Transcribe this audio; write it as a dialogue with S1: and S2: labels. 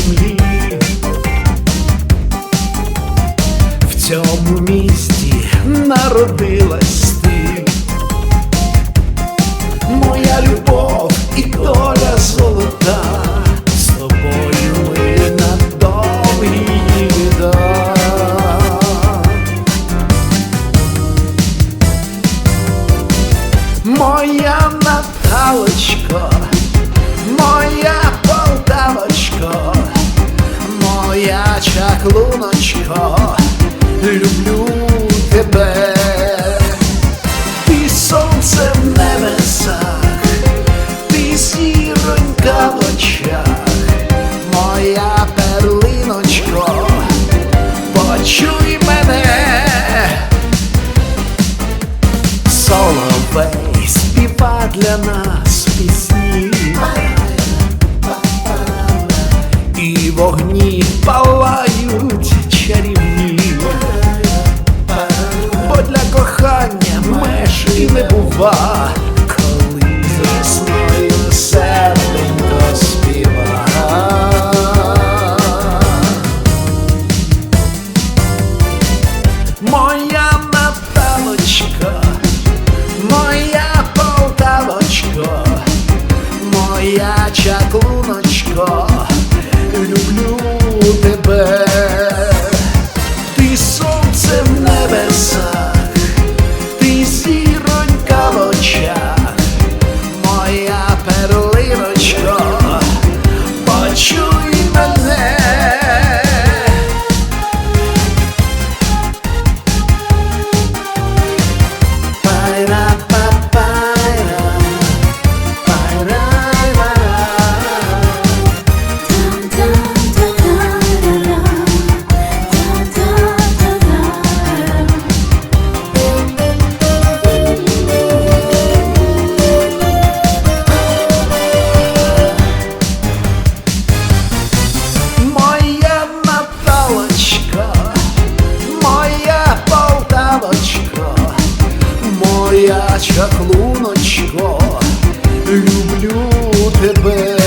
S1: прекрасне місце на землі. В цьому місті народилась ти, моя любов і доля золота, з тобою ми на довгі літа. Моя Наталочко, моя Полтавочко, моя чаклуночко, люблю тебе, ти сонце в небесах, ти зіронька в очах, моя перлиночко, почуй мене. Соловей співа для нас пісні, вогні палають чарівні, бо для кохання меж і не бува, коли весною серденько співа. Моя Наталочка, моя Полтавочка, моя моя чаклуночко, люблю тебе.